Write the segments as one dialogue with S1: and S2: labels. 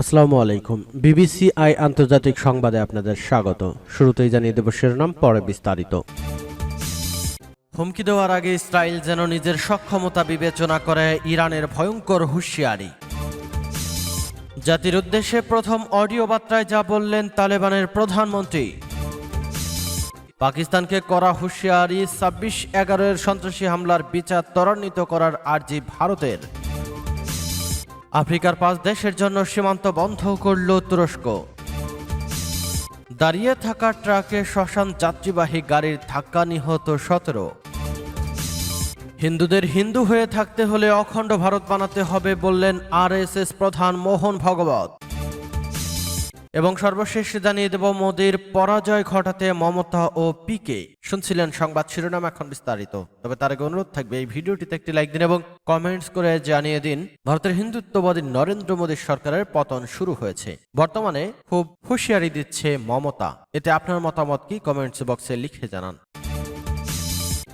S1: আসসালামু আলাইকুম। BBC I আন্তর্জাতিক সংবাদে আপনাদের স্বাগত। শুরুতেই জানিয়ে দেব শিরোনাম, পরে বিস্তারিত। হুমকি দেওয়ার আগে ইসরায়েল যেন নিজের সক্ষমতা বিবেচনা করে ইরানের ভয়ঙ্কর হুঁশিয়ারি। জাতির উদ্দেশ্যে প্রথম অডিও বার্তায় যা বললেন তালেবানের প্রধানমন্ত্রী। পাকিস্তানকে করা হুঁশিয়ারি ছাব্বিশ এগারোর সন্ত্রাসী হামলার বিচার ত্বরান্বিত করার আর্জি ভারতের। আফ্রিকার পাঁচ দেশের জন্য সীমান্ত বন্ধ করল তুরস্ক। দাঁড়িয়ে থাকা ট্রাকে শ্মশান যাত্রীবাহী গাড়ির ধাক্কা নিহত সতেরো। হিন্দুদের হিন্দু হয়ে থাকতে হলে অখণ্ড ভারত বানাতে হবে বললেন আরএসএস প্রধান মোহন ভগবত। এবং সর্বশেষ জানিয়ে দেব মোদীর পরাজয় ঘটাতে মমতা ও পিকে। শুনছিলেন সংবাদ শিরোনাম এখন বিস্তারিত। তবে তার আগে অনুরোধ থাকবে, এই ভিডিওটিতে একটি লাইক দিন এবং কমেন্টস করে জানিয়ে দিন, ভারতের হিন্দুত্ববাদী নরেন্দ্র মোদীর সরকারের পতন শুরু হয়েছে। বর্তমানে খুব হুঁশিয়ারি দিচ্ছে মমতা। এতে আপনার মতামত কি? কমেন্টস বক্সে লিখে জানান।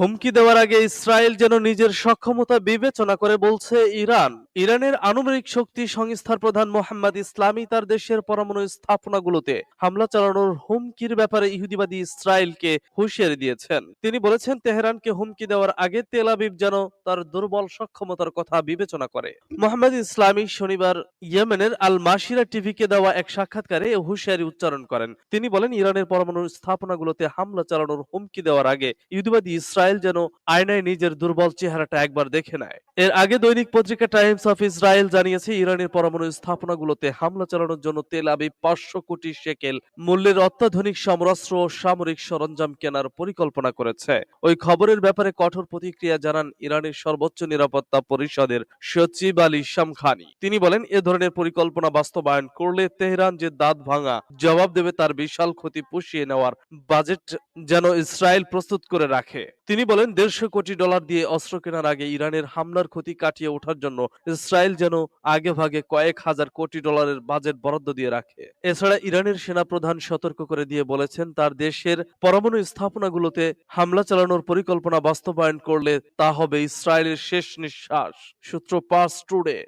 S2: হুমকি দেওয়ার আগে ইসরায়েল যেন নিজের সক্ষমতা বিবেচনা করে বলছে ইরান। ইরানের আণবিক শক্তি সংস্থার প্রধান মোহাম্মদ ইসলামী তার দেশের পরমাণু স্থাপনাগুলোতে হামলা চালানোর হুমকির ব্যাপারে ইহুদিবাদী ইসরায়েলকে হুঁশিয়ারি দিয়েছেন। তিনি বলেছেন, তেহরানকে হুমকি দেওয়ার আগে তেল আবিব যেন তার দুর্বল সক্ষমতার কথা বিবেচনা করে। মোহাম্মদ ইসলামী শনিবার ইয়েমেনের আল মাসিরা টিভিকে দেওয়া এক সাক্ষাৎকারে হুঁশিয়ারি উচ্চারণ করেন। তিনি বলেন, ইরানের পরমাণু স্থাপনাগুলোতে হামলা চালানোর হুমকি দেওয়ার আগে ইহুদিবাদী ইসরায়েল যেন আয়নায় নিজের দুর্বল চেহারাটা একবার দেখে নেয়। এর আগে দৈনিক পত্রিকা টাইমস অফ ইসরায়েল জানিয়েছে, ইরানের পরমাণু স্থাপনাগুলোতে হামলা চালানোর জন্য তেল আবিব পাঁচশো কোটি শেকেল মূল্যের অত্যাধুনিক সমরাস্ত্র ও সামরিক সরঞ্জাম কেনার পরিকল্পনা করেছে। ওই খবরের ব্যাপারে কঠোর প্রতিক্রিয়া জানান ইরানের সর্বোচ্চ নিরাপত্তা পরিষদের সচিব আল ইসাম খানি তিনি বলেন, এ ধরনের পরিকল্পনা বাস্তবায়ন করলে তেহরান যে দাঁত ভাঙা জবাব দেবে তার বিশাল ক্ষতি পুষিয়ে নেওয়ার বাজেট যেন ইসরায়েল প্রস্তুত করে রাখে। তিনি বলেন, দেড়শো কোটি ডলার দিয়ে অস্ত্র কেনার আগে ইরানের হামলার ক্ষতি কাটিয়ে ওঠার জন্য ইসরায়েল যেন আগে ভাগে কয়েক হাজার কোটি ডলারের বাজেট বরাদ্দ দিয়ে রাখে। এছাড়া ইরানের সেনা প্রধান সতর্ক করে দিয়ে বলেছেন, তার দেশের পরমাণু স্থাপনাগুলোতে হামলা চালানোর পরিকল্পনা বাস্তবায়ন করলে তা হবে ইসরায়েলের শেষ নিঃশ্বাস। সূত্র পার্স টুডে।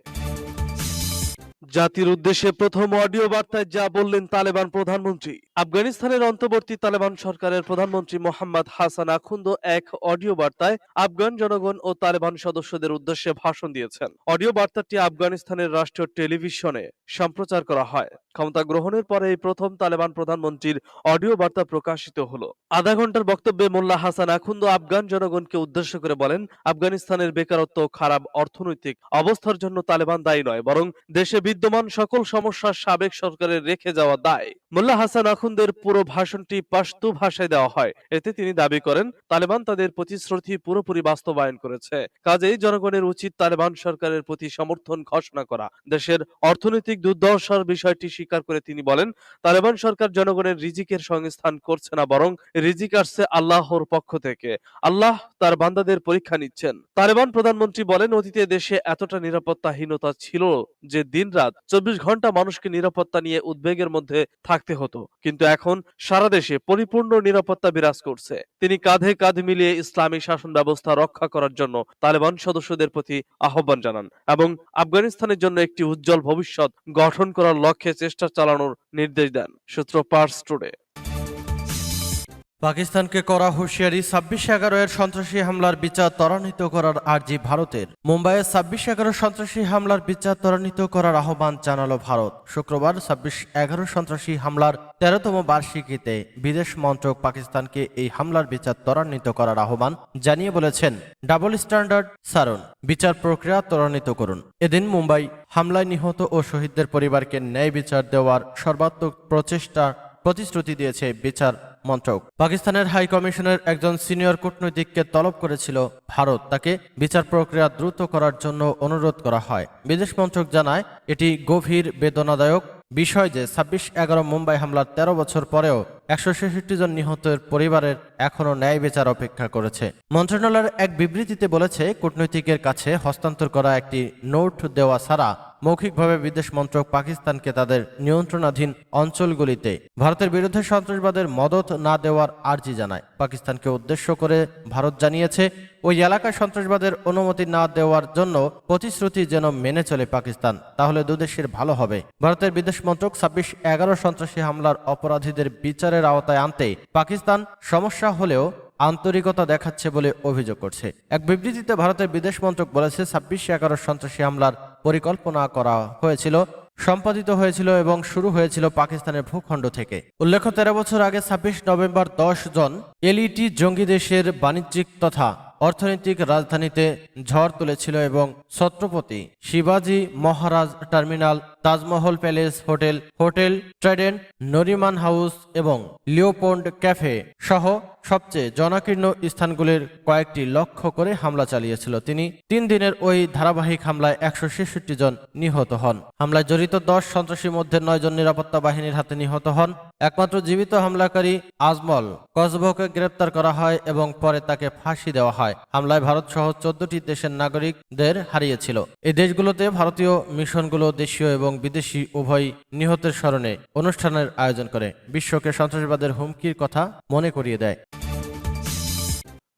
S2: জাতির উদ্দেশ্যে প্রথম অডিও বার্তায় যা বললেন তালেবান প্রধানমন্ত্রী। আফগানিস্তানের অন্তর্বর্তী তালেবান সরকারের প্রধানমন্ত্রী মোহাম্মদ হাসান আখুন্দ এক অডিও বার্তায় আফগান জনগণ ও তালেবান সদস্যদের উদ্দেশ্যে ভাষণ দিয়েছেন। অডিও বার্তাটি আফগানিস্তানের রাষ্ট্রীয় টেলিভিশনে সম্প্রচার করা হয়। ক্ষমতা গ্রহণের পরে এই প্রথম তালেবান প্রধানমন্ত্রীর অডিও বার্তা প্রকাশিত হলো। আধা ঘণ্টার বক্তব্যে মোল্লা হাসান আখুন্দ আফগান জনগণকে উদ্দেশ্য করে বলেন, আফগানিস্তানের বেকারত্ব খারাপ অর্থনৈতিক অবস্থার জন্য তালেবান দায়ী নয়, বরং দেশে বিদ্যমান সকল সমস্যার সাবেক সরকারের রেখে যাওয়া দায়। মোল্লা হাসান আখুন্দের পুরো ভাষণটি পাশতু ভাষায় দেওয়া হয়। এতে তিনি দাবি করেন, তালেবান তাদের প্রতিশ্রুতি পুরোপুরি বাস্তবায়ন করেছে। কাজেই জনগণের উচিত তালেবান সরকারের প্রতি সমর্থন ঘোষণা করা। দেশের অর্থনৈতিক দুর্দশার বিষয়টি স্বীকার করে তিনি বলেন, তালেবান সরকার জনগণের রিজিকের সংস্থান করছে না বরং রিজিক আসছে আল্লাহর পক্ষ থেকে। আল্লাহ তার বান্দাদের পরীক্ষা নিচ্ছেন। তালেবান প্রধানমন্ত্রী বলেন, অতীতে দেশে এতটা নিরাপত্তাহীনতা ছিল যে দিনরাত চব্বিশ ঘণ্টা মানুষকে নিরাপত্তা নিয়ে উদ্বেগের মধ্যে থাকতে হতো। কিন্তু এখন সারা দেশে পরিপূর্ণ নিরাপত্তা বিরাজ করছে। তিনি কাঁধে কাঁধ মিলিয়ে ইসলামী শাসন ব্যবস্থা রক্ষা করার জন্য তালেবান সদস্যদের প্রতি আহ্বান জানান এবং আফগানিস্তানের জন্য একটি উজ্জ্বল ভবিষ্যৎ গঠন করার লক্ষ্যে চেষ্টা চালানোর নির্দেশ দেন। সূত্র পার্স টুডে।
S1: পাকিস্তানকে করা হুঁশিয়ারি ছাব্বিশ এগারো এর সন্ত্রাসী হামলার বিচার ত্বরান্বিত করার আর্জি ভারতের। মুম্বাইয়ে ছাব্বিশ এগারো সন্ত্রাসী হামলার বিচার ত্বরান্বিত করার আহ্বান জানালো ভারত। শুক্রবার ছাব্বিশ এগারো সন্ত্রাসী হামলার তেরোতম বার্ষিকীতে বিদেশ মন্ত্রক পাকিস্তানকে এই হামলার বিচার ত্বরান্বিত করার আহ্বান জানিয়ে বলেছেন, ডাবল স্ট্যান্ডার্ড, সারণ। বিচার প্রক্রিয়া ত্বরান্বিত করুন। এদিন মুম্বাই হামলায় নিহত ও শহীদদের পরিবারকে ন্যায় বিচার দেওয়ার সর্বাত্মক প্রচেষ্টা প্রতিশ্রুতি দিয়েছে বিচার মন্ত্রক। পাকিস্তানের হাই কমিশনের একজন সিনিয়র কূটনৈতিককে তলব করেছিল ভারত। তাকে বিচার প্রক্রিয়া দ্রুত করার জন্য অনুরোধ করা হয়। বিদেশ মন্ত্রক জানায়, এটি গভীর বেদনাদায়ক বিষয় যে ছাব্বিশ এগারো মুম্বাই হামলার তেরো বছর পরেও একশো ছেষট্টি জন নিহতের পরিবারের এখনও ন্যায় বিচার অপেক্ষা করেছে। মন্ত্রণালয়ের এক বিবৃতিতে বলেছে, কূটনৈতিকের কাছে হস্তান্তর করা একটি নোট দেওয়া ছাড়া মৌখিকভাবে বিদেশ মন্ত্রক পাকিস্তানকে তাদের নিয়ন্ত্রণাধীন অঞ্চলগুলিতে ভারতের বিরুদ্ধে সন্ত্রাসবাদের মদত না দেওয়ার আর্জি জানায়। পাকিস্তানকে উদ্দেশ্য করে ভারত জানিয়েছে, ওই এলাকায় সন্ত্রাসবাদের অনুমতি না দেওয়ার জন্য প্রতিশ্রুতি যেন মেনে চলে পাকিস্তান, তাহলে দুদেশের ভালো হবে। ভারতের বিদেশ মন্ত্রক ছাব্বিশ এগারো সন্ত্রাসী হামলার অপরাধীদের বিচারের আওতায় আনতে পাকিস্তান সমস্যা হলেও আন্তরিকতা দেখাচ্ছে বলে অভিযোগ করছে। এক বিবৃতিতে ভারতের বিদেশ মন্ত্রক বলেছে, ছাব্বিশ এগারো সন্ত্রাসী হামলার পরিকল্পনা করা হয়েছিল, সম্পাদিত হয়েছিল এবং শুরু হয়েছিল পাকিস্তানের ভূখণ্ড থেকে। উল্লেখ্য, তেরো বছর আগে ছাব্বিশ নভেম্বর দশ জন এলইটি জঙ্গি দেশের বাণিজ্যিক তথা অর্থনৈতিক রাজধানীতে ঝড় তুলেছিল এবং ছত্রপতি শিবাজি Maharaj terminal Taj Mahal Palace, hotel hotel Trident Nariman House এবং লিওপন্ড ক্যাফে সহ সবচেয়ে জনাকীর্ণ স্থানগুলির কয়েকটি লক্ষ্য করে হামলা চালিয়েছিল তিনি। তিন দিনের ওই ধারাবাহিক হামলায় একশো ছেষট্টি জন নিহত হন। হামলায় জড়িত দশ সন্ত্রাসীর মধ্যে নয় জন নিরাপত্তা বাহিনীর হাতে নিহত হন। একমাত্র জীবিত হামলাকারী আজমল কসবকে গ্রেপ্তার করা হয় এবং পরে তাকে ফাঁসি দেওয়া হয়। হামলায় ভারত সহ চোদ্দটি দেশের নাগরিকদের হারিয়েছিল। এই দেশগুলোতে ভারতীয় মিশনগুলো দেশীয় এবং বিদেশি উভয় নিহতের স্মরণে অনুষ্ঠানের আয়োজন করে। বিশ্বকে সন্ত্রাসবাদের হুমকির কথা মনে করিয়ে দেয়।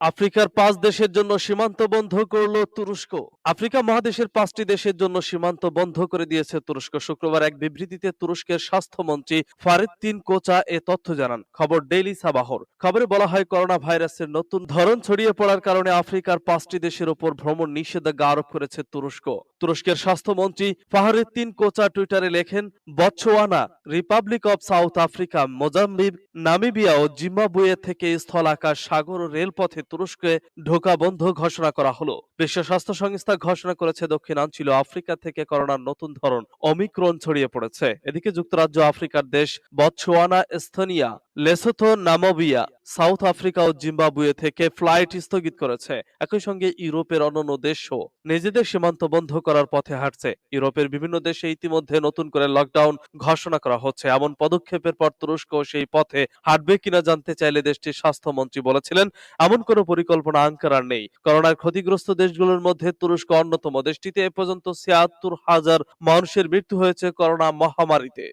S2: আফ্রিকার পাঁচ দেশের জন্য সীমান্ত বন্ধ করল তুরস্ক। আফ্রিকা মহাদেশের পাঁচটি দেশের জন্য সীমান্ত বন্ধ করে দিয়েছে তুরস্ক। শুক্রবার এক বিবৃতিতে তুরস্কের স্বাস্থ্যমন্ত্রী ফারিদ্দিন কোচা এ তথ্য জানান। খবর ডেইলি সাবাহর। খবরে বলা হয় করোনা ভাইরাসের নতুন ধরন ছড়িয়ে পড়ার কারণে আফ্রিকার পাঁচটি দেশের ওপর ভ্রমণ নিষেধাজ্ঞা আরোপ করেছে তুরস্ক। তুরস্কের স্বাস্থ্যমন্ত্রী ফাহারুদ্দিন কোচা টুইটারে লেখেন Botswana Republic of South Africa, Mozambique, Namibia O Zimbabwe থেকে স্থল আকাশ সাগর ও রেলপথে তুরস্কে ঢোকা বন্ধ ঘোষণা করা হলো। বিশ্ব স্বাস্থ্য সংস্থা ঘোষণা করেছে দক্ষিণাঞ্চল আফ্রিকা থেকে করোনার নতুন ধরন, অমিক্রন ছড়িয়ে পড়েছে। এদিকে যুক্তরাজ্য, আফ্রিকার দেশ, Botswana, Estonia Lesotho Namibia, South Africa ও জিম্বাবুয়ে থেকে ফ্লাইট স্থগিত করেছে। একই সঙ্গে ইউরোপের অন্যান্য দেশও নিজেদের সীমান্ত বন্ধ করার পথে হাঁটছে। ইউরোপের বিভিন্ন দেশে ইতিমধ্যে নতুন করে লকডাউন ঘোষণা করা হচ্ছে। এমন পদক্ষেপের পর তুরস্ক সেই পথে হাঁটবে কিনা জানতে চাইলে দেশটির স্বাস্থ্যমন্ত্রী বলেছিলেন, এমন কোনো পরিকল্পনা আঙ্কারার নেই। করোনার ক্ষতিগ্রস্ত দেশগুলোর মধ্যে তুরস্ক অন্যতম দেশটিতে এ পর্যন্ত ছিয়াত্তর হাজার মানুষের মৃত্যু হয়েছে করোনা মহামারীতে।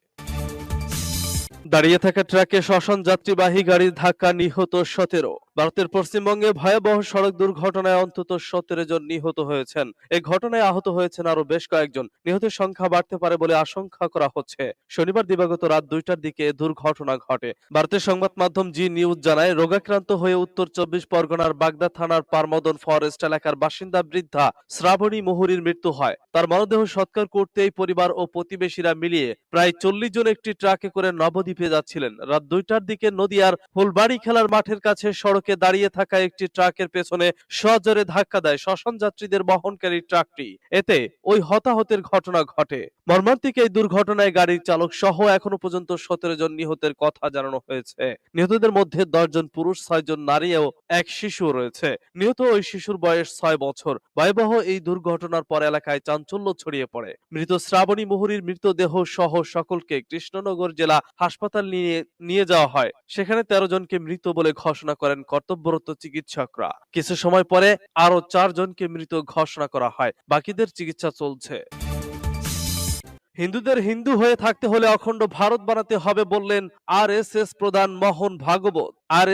S2: দাঁড়িয়ে থাকা ট্রাকে শ্মশান যাত্রীবাহী গাড়ির ধাক্কা নিহত সতেরো। ভারতের পশ্চিমবঙ্গে ভয়াবহ সড়ক দুর্ঘটনায় অন্তত সতেরো জন নিহত হয়েছেন। এই ঘটনায় আহত হয়েছেন আরও বেশ কয়েকজন। নিহতের সংখ্যা বাড়তে পারে বলে আশঙ্কা করা হচ্ছে। শনিবার দিবাগত রাত দুইটার দিকে দুর্ঘটনা ঘটে। ভারতের সংবাদ মাধ্যম জি নিউজ জানায়, রোগাক্রান্ত হয়ে উত্তর চব্বিশ পরগনার বাগদা থানার পারমদন ফরেস্ট এলাকার বাসিন্দা বৃদ্ধা শ্রাবণী মুহুরীর মৃত্যু হয়। তার মরদেহ সৎকার করতেই পরিবার ও প্রতিবেশীরা মিলিয়ে প্রায় চল্লিশ জন একটি ট্রাকে করে নবদ্বীপে যাচ্ছিলেন। রাত দুইটার দিকে নদিয়ার ফুলবাড়ি খেলার মাঠের কাছে সড়কে দাঁড়িয়ে থাকা একটি ট্রাকের পেছনে সজোরে ধাক্কা দেয় শ্মশান যাত্রীদের বহনকারী ট্রাকটি। এতে ওই হতাহতের ঘটনা ঘটে। মর্মান্তিক এই দুর্ঘটনায় গাড়ির চালক সহ এখনও পর্যন্ত সতেরো জন নিহতের কথা জানানো হয়েছে। নিহতদের মধ্যে দশ জন পুরুষ, ছয় জন নারী ও এক শিশু রয়েছে। নিহত ওই শিশুর বয়স ছয় বছর। ভয়াবহ এই দুর্ঘটনার পর এলাকায় চাঞ্চল্য ছড়িয়ে পড়ে। মৃত শ্রাবণী মুহুরীর মৃতদেহ সহ সকলকে কৃষ্ণনগর জেলা হাসপাতাল নিয়ে নিয়ে যাওয়া হয়। সেখানে তেরো জনকে মৃত বলে ঘোষণা করেন কর্তব্যরত চিকিৎসকরা। কিছু সময় পরে আরও চারজনকে মৃত ঘোষণা করা হয়। বাকিদের চিকিৎসা চলছে। হিন্দুদের হিন্দু হয়ে থাকতে হলে অখণ্ড ভারত বানাতে হবে বললেন আর প্রধান মোহন ভাগবত। আর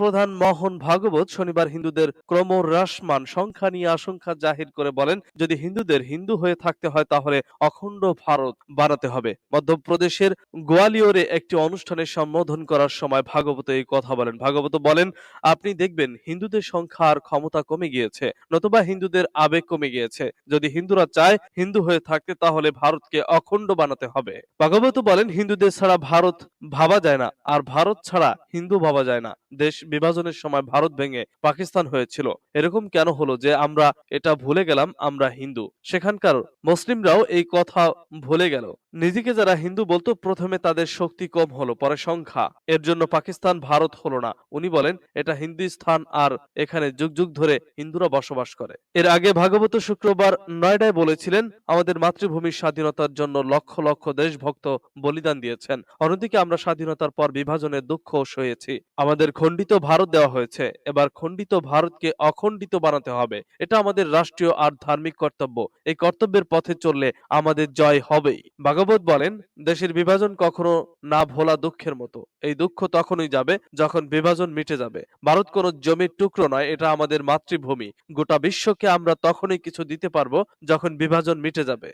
S2: প্রধান মোহন ভাগবত শনিবার হিন্দুদের ক্রমহ্রাসমান সংখ্যা নিয়ে আশঙ্কা জাহির করে বলেন, যদি হিন্দুদের হিন্দু হয়ে থাকতে হয় তাহলে অখণ্ড ভারত বানাতে হবে। মধ্যপ্রদেশের গোয়ালিয়রে একটি অনুষ্ঠানে সম্বোধন করার সময় ভাগবত এই কথা বলেন। ভাগবত বলেন, আপনি দেখবেন, হিন্দুদের সংখ্যা আর ক্ষমতা কমে গিয়েছে, নতুবা হিন্দুদের আবেগ কমে গিয়েছে। যদি হিন্দুরা চায় হিন্দু হয়ে থাকতে, তাহলে ভারতকে অখণ্ড বানাতে হবে। ভাগবত বলেন, হিন্দুদের ছাড়া ভারত ভাবা যায় না, আর ভারত ছাড়া হিন্দু ভাবা যায় না। দেশ বিভাজনের সময় ভারত ভেঙে পাকিস্তান হয়েছিল। এরকম কেন হলো যে আমরা এটা ভুলে গেলাম, আমরা হিন্দু। সেখানকার মুসলিমরাও এই কথা ভুলে গেল। নিজেকে যারা হিন্দু বলতো, প্রথমে তাদের শক্তি কম হলো, পরে সংখ্যা। এর জন্য পাকিস্তান, ভারত হলো না। উনি বলেন, এটা হিন্দুস্থান আর এখানে যুগ যুগ ধরে হিন্দুরা বসবাস করে। এর আগে ভাগবত শুক্রবার নয়ডায় বলেছিলেন, আমাদের মাতৃভূমির স্বাধীনতার জন্য লক্ষ লক্ষ দেশভক্ত বলিদান দিয়েছেন। অন্যদিকে আমরা স্বাধীনতার পর বিভাজনের দুঃখ সয়েছি। আমাদের খণ্ডিত ভারত দেওয়া হয়েছে, এবার খণ্ডিত ভারতকে অখণ্ডিত বানাতে হবে। এটা আমাদের রাষ্ট্রীয় আর ধার্মিক কর্তব্য। এই কর্তব্যের পথে চললে আমাদের জয় হবেই। ভাগবত বলেন, দেশের বিভাজন কখনো না ভোলা দুঃখের মতো। এই দুঃখ তখনই যাবে যখন বিভাজন মিটে যাবে। ভারত কোনো জমির টুকরো নয়, এটা আমাদের মাতৃভূমি। গোটা বিশ্বকে আমরা তখনই কিছু দিতে পারব যখন বিভাজন মিটে যাবে।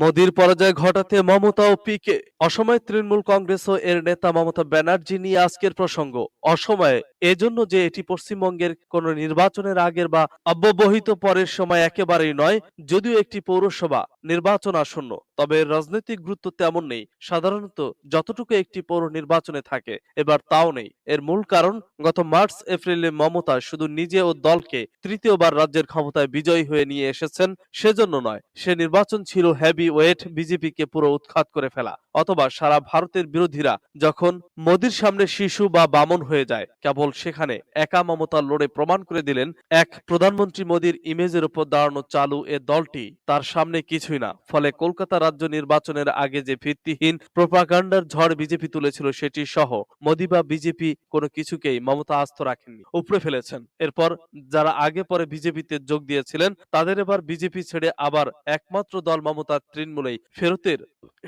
S2: মোদির পরাজয় ঘটাতে মমতা ও পিকে। অসময়ে তৃণমূল কংগ্রেস ও এর নেতা মমতা ব্যানার্জি নিয়ে আজকের প্রসঙ্গ। অসময়ে এজন্য যে এটি পশ্চিমবঙ্গের কোন নির্বাচনের আগের বা অব্যবহিত পরের সময় একেবারেই নয়, যদিও একটি পৌরসভা। নির্বাচন আসন্ন, তবে রাজনৈতিক গুরুত্ব তেমন নেই। সাধারণত যতটুকু একটি পৌর নির্বাচনে থাকে, এবার তাও নেই। এর মূল কারণ, গত মার্চ, এপ্রিলে মমতা শুধু নিজে ও দলকে তৃতীয়বার রাজ্যের ক্ষমতায় বিজয়ী হয়ে নিয়ে এসেছেন, সেজন্য নয়, সে নির্বাচন ছিল হেভি ওয়েট বিজেপিকে পুরো উৎখাত করে ফেলা। অথবা সারা ভারতের বিরোধীরা যখন মোদির সামনে শিশু বা বামন হয়ে যায়, কেবল সেখানে একা মমতা লড়ে প্রমাণ করে দিলেন, এক প্রধানমন্ত্রী মোদির ইমেজের উপর দাঁড়ানো চালু এ দলটি, তার সামনে কিছুই না। ফলে কলকাতা রাজ্য নির্বাচনের আগে যে ভিত্তিহীন প্রোপাগান্ডার ঝড় বিজেপি তুলেছিল সেটি সহ মোদি বা বিজেপি কোনো কিছুকেই মমতা আস্ত রাখেননি, উপড়ে ফেলেছেন। এরপর যারা আগে পরে বিজেপিতে যোগ দিয়েছিলেন, তাদের এবার বিজেপি ছেড়ে আবার একমাত্র দল মমতার তৃণমূলেই ফেরতের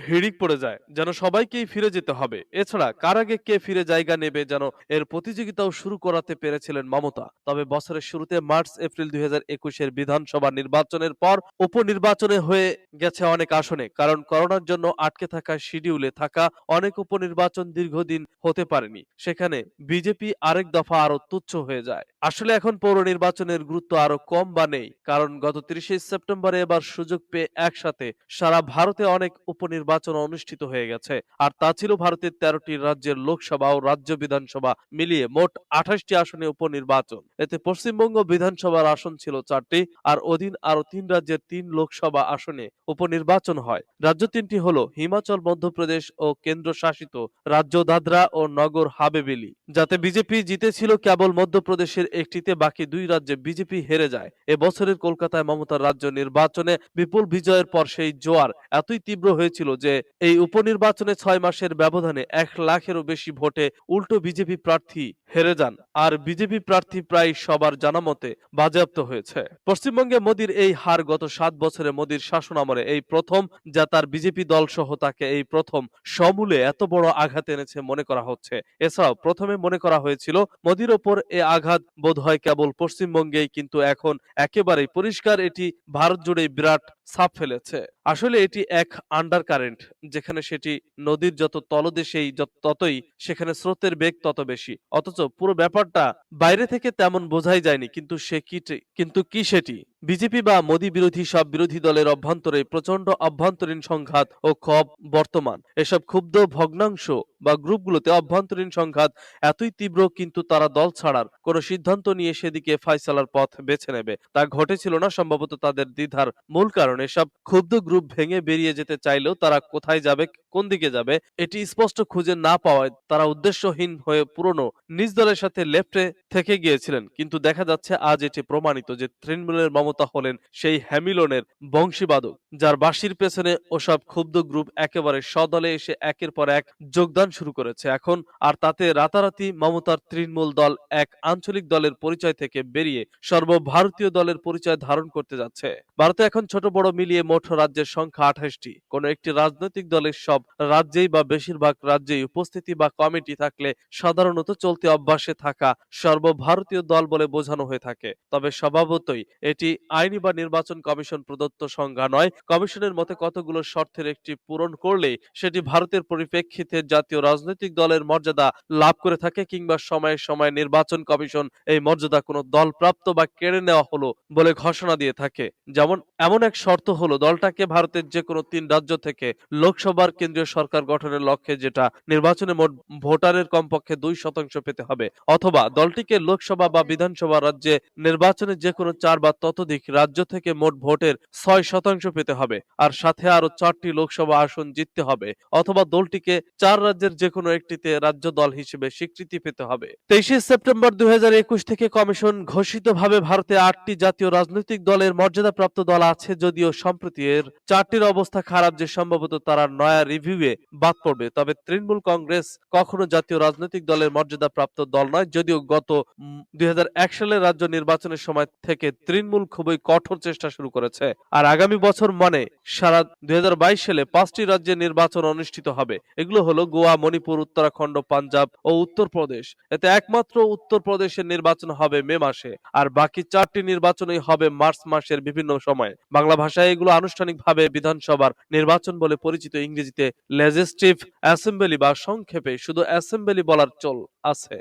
S2: হিড়িক পড়ে যায়, যেন সবাইকেই ফিরে যেতে হবে। এছাড়া কার আগে কে ফিরে জায়গা নেবে যেন এর প্রতিযোগিতাও শুরু করাতে পেরেছিলেন মমতা। তবে বছরের শুরুতে মার্চ, এপ্রিল দুই একুশের বিধানসভা নির্বাচনের পর উপনির্বাচনে হয়ে গেছে অনেক আসনে। কারণ করোনার জন্য আটকে থাকা শিডিউলে থাকা অনেক উপনির্বাচন দীর্ঘদিন হতে পারেনি। সেখানে বিজেপি আরেক দফা আরও তুচ্ছ হয়ে যায়। আসলে এখন পৌর নির্বাচনের গুরুত্ব আরও কম বা নেই। কারণ গত তিরিশে সেপ্টেম্বরে এবার সুযোগ পেয়ে একসাথে সারা ভারতে অনেক উপনির্বাচন অনুষ্ঠিত হয়ে গেছে। আর তা ছিল ভারতের তেরোটি রাজ্যের লোকসভা ও রাজ্য বিধানসভা মিলিয়ে মোট আঠাশটি আসনে উপনির্বাচন। এতে পশ্চিমবঙ্গ বিধানসভার আসন ছিল চারটি, আর অধীন আরও তিন রাজ্যের তিন লোকসভা আসনে উপনির্বাচন হয়। রাজ্য তিনটি হলো হিমাচল, মধ্যপ্রদেশ ও কেন্দ্র শাসিত রাজ্য দাদরা ও নগর হাবেবেলি। যাতে বিজেপি জিতেছিল কেবল মধ্যপ্রদেশের একটিতে, বাকি দুই রাজ্যে বিজেপি হেরে যায়। এ বছরের কলকাতায় মমতার রাজ্য নির্বাচনে বিপুল বিজয়ের পর সেই জোয়ার এতই তীব্র হয়েছিল যে, এই উপনির্বাচনে ছয় মাসের ব্যবধানে এক লাখেরও বেশি ভোটে উল্টো বিজেপি প্রার্থী হেরে যান। আর বিজেপি প্রার্থী প্রায় সবার জানামতে বাজেয়াপ্ত হয়েছে। পশ্চিমবঙ্গে মোদির এই হার গত সাত বছরে মোদির শাসন আমলে এই প্রথম যা তার বিজেপি দল সহ তাকে এই প্রথম সমূলে এত বড় আঘাত এনেছে মনে করা হচ্ছে। এছাড়াও প্রথমে মনে করা হয়েছিল, মোদির ওপর এ আঘাত বোধ হয় কেবল পশ্চিমবঙ্গেই, কিন্তু এখন একেবারেই পরিষ্কার এটি ভারত জুড়ে বিরাট ছাপ ফেলেছে। আসলে এটি এক আন্ডার কারেন্ট যেখানে সেটি নদীর যত তলদেশেই ততই, সেখানে স্রোতের বেগ তত বেশি। অথচ পুরো ব্যাপারটা বাইরে থেকে তেমন বোঝাই যায়নি, কিন্তু সে কি কিন্তু কি সেটি? বিজেপি বা মোদী বিরোধী সব বিরোধী দলের অভ্যন্তরে প্রচণ্ড অভ্যন্তরীণ সংঘাত ও ক্ষোভ বর্তমান। এসব ক্ষুব্ধ ভগ্নাংশ বা গ্রুপগুলোতে অভ্যন্তরীণ সংঘাত এতই তীব্র, কিন্তু তারা দল ছাড়ার কোনো সিদ্ধান্ত নিয়ে সেদিকে ফাইসালার পথ বেছে নেবে। তা ঘটেছিল না, সম্ভবত তাদের দ্বিধার মূল কারণ। এসব ক্ষুব্ধ গ্রুপ ভেঙে বেরিয়ে যেতে চাইলেও তারা কোথায় যাবে, কোন দিকে যাবে, এটি স্পষ্ট খুঁজে না পাওয়ায় তারা উদ্দেশ্যহীন হয়ে পুরনো নিজ দলের সাথে লেফটে থেকে গিয়েছিলেন। কিন্তু দেখা যাচ্ছে আজ এটি প্রমাণিত যে তৃণমূলের মমতা হলেন সেই হ্যামিলনের বংশীবাদক, যার বাঁশির পেছনে ওসব ক্ষুব্ধ গ্রুপ একেবারে সদলে এসে একের পর এক যোগদান শুরু করেছে। এখন আর তাতে রাতারাতি মমতার তৃণমূল দল এক আঞ্চলিক দলের পরিচয় থেকে বেরিয়ে সর্বভারতীয় দলের পরিচয় ধারণ করতে যাচ্ছে। ভারতে এখন ছোট বড় মিলিয়ে মোট রাজ্যের সংখ্যা আঠাশটি। কোন একটি রাজনৈতিক দলের সব রাজ্যেই বা বেশিরভাগ রাজ্যেই উপস্থিতি বা কমিটি থাকলে সাধারণত চলতি অভ্যাসে থাকা সর্বভারতীয় দল বলে বোঝানো হয়ে থাকে। তবে স্বভাবতই এটি আইনি বা নির্বাচন কমিশন প্রদত্ত সংজ্ঞা নয়। কমিশনের মতে কতগুলো শর্তের একটি পূরণ করলেই সেটি ভারতের পরিপ্রেক্ষিতে জাতীয় রাজনৈতিক দলের মর্যাদা লাভ করে থাকে কিংবা সময়ে সময়ে নির্বাচন কমিশন এই মর্যাদা কোনো দল প্রাপ্ত বা কেড়ে নেওয়া হলো বলে ঘোষণা দিয়ে থাকে। যেমন যেমন, এমন এক শর্ত হলো, দলটাকে ভারতের যে কোনো তিন রাজ্য থেকে লোকসভার কেন্দ্রীয় সরকার গঠনের লক্ষ্যে যেটা নির্বাচনে মোট ভোটারের কমপক্ষে দুই শতাংশ পেতে হবে। অথবা দলটিকে লোকসভা বা বিধানসভা রাজ্যে নির্বাচনে যে কোনো চার বা ততোধিক রাজ্য থেকে মোট ভোটের ছয় শতাংশ পেতে হবে। আর সাথে আরও চারটি লোকসভা আসন জিততে হবে, অথবা দলটিকে চার রাজ্যের যে কোনো একটিতে রাজ্য দল হিসেবে স্বীকৃতি পেতে হবে। তেইশে সেপ্টেম্বর দুই হাজার একুশ থেকে কমিশন ঘোষিতভাবে ভারতে আটটি জাতীয় রাজনৈতিক দলের মর্যাদাপ্রাপ্ত দল আছে, যদিও সম্প্রতি এর চারটির অবস্থা খারাপ যে সম্ভবত তারা নয়া রিভিউয়ে বাদ পড়বে। তবে তৃণমূল কংগ্রেস কখনো জাতীয় রাজনৈতিক দলের মর্যাদাপ্রাপ্ত দল নয়, যদিও গত দুই সালের রাজ্য নির্বাচনের সময় থেকে তৃণমূল খুবই কঠোর চেষ্টা শুরু করেছে। আর আগামী বছর মানে সারা দুই হাজার বাইশ সালে পাঁচটি রাজ্যে নির্বাচন অনুষ্ঠিত হবে। এগুলো হলো গোয়া, মণিপুর, উত্তরাখণ্ড, পাঞ্জাব ও উত্তরপ্রদেশ। এতে একমাত্র উত্তরপ্রদেশের নির্বাচন হবে মে মাসে। আর বাকি চারটি নির্বাচনই হবে মার্চ মাসের বিভিন্ন সময়। বাংলা ভাষায় এগুলো আনুষ্ঠানিকভাবে বিধানসভার নির্বাচন বলে পরিচিত ইংরেজিতে লেজিস্টিভ অ্যাসেম্বলি বা সংক্ষেপে শুধু অ্যাসেম্বলি বলার চল আছে।